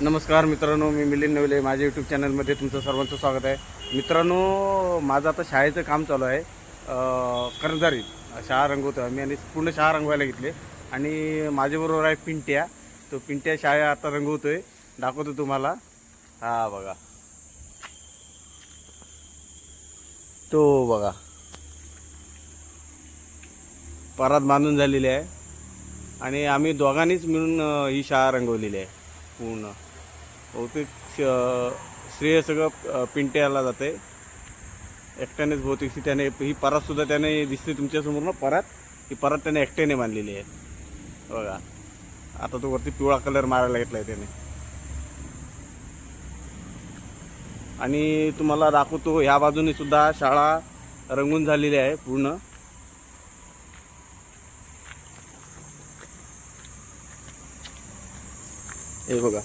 नमस्कार मित्रांनो मी मिलिंद नवले. माझ्या यूट्यूब चॅनलमध्ये तुमचं सर्वांचं स्वागत आहे. मित्रांनो माझं आता शाळेचं काम चालू आहे. अं, कर्णधारी शाळा रंगवतो आहे मी आणि पूर्ण शाळा रंगवायला घेतले. आणि माझ्याबरोबर आहे पिंट्या. तो पिंट्या शाळा आता रंगवतो आहे दाखवतो तुम्हाला. हा बघा. तो बघा. परात बांधून झालेली आहे. आणि आम्ही दोघांनीच मिळून ही शाळा रंगवलेली आहे. पूर्ण. बहुतेक श- श्रेय सगळं पिंट्याला जाते एकट्यानेच बहुतेकशी त्याने ही परातसुद्धा त्याने दिसते तुमच्यासमोर ना परात ही परात त्याने एकट्याने बांधलेली आहे. बघा. आता तो वरती पिवळा कलर मारायला घेतला आहे त्याने. आणि तुम्हाला दाखवतो ह्या बाजूने सुद्धा शाळा रंगून झालेली आहे पूर्ण. हे बघा.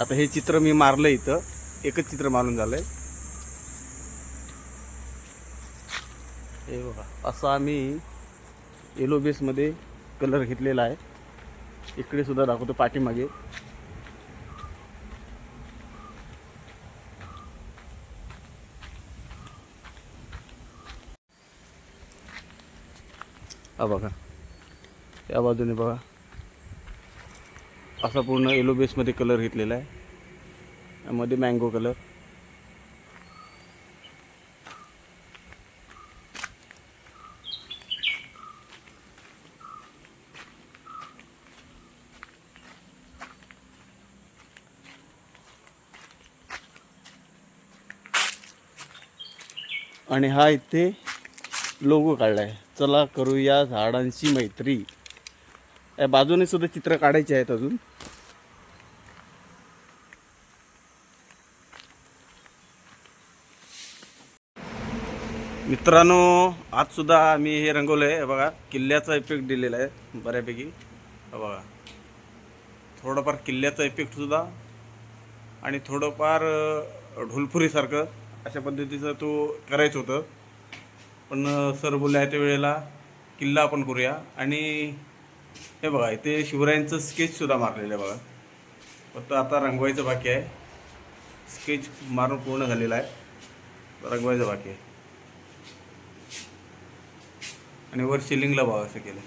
आता हे चित्र मी मारलं इथं. एकच चित्र मारून झालंय. हे बघा. असं आम्ही येलो बेसमध्ये कलर घेतलेला आहे. इकडे सुद्धा दाखवतो पाठीमागे. हा बघा. या बाजूने बघा. असा पूर्ण येलो बेसमध्ये कलर घेतलेला आहे. यामध्ये मँगो कलर आणि हा इथे लोगो काढला आहे चला करूया झाडांची मैत्री. या बाजूने सुद्धा चित्र काढायचे आहेत अजून. मित्रांनो आज सुद्धा आम्ही हे रंगवलं आहे बघा किल्ल्याचा इफेक्ट दिलेला आहे बऱ्यापैकी. बघा. थोडंफार किल्ल्याचा इफेक्ट सुद्धा आणि थोडंफार ढोलफुरीसारखं ढोलपुरीसारखं अशा पद्धतीचं तो करायचं होतं. पण सर बोलले त्या वेळेला किल्ला आपण करूया. आणि हे बघा इथे शिवरायांचं स्केचसुद्धा मारलेलं आहे बघा. फक्त आता रंगवायचं बाकी आहे. स्केच मारून पूर्ण झालेला आहे. रंगवायचं बाकी आहे. आणि वर शिलिंगला बघा असं केलं.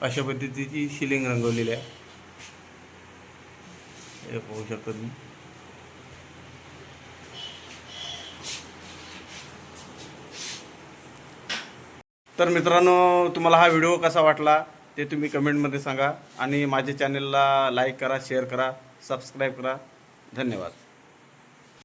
अशा पद्धतीची शिलिंग रंगवलेली आहे. हे पाहू शकता तुम्ही. तर मित्रांनो तुम्हाला हा व्हिडिओ कसा वाटला? ते तुम्ही कमेंटमध्ये सांगा आणि माझ्या चॅनलला लाईक करा शेअर करा सबस्क्राईब करा. धन्यवाद.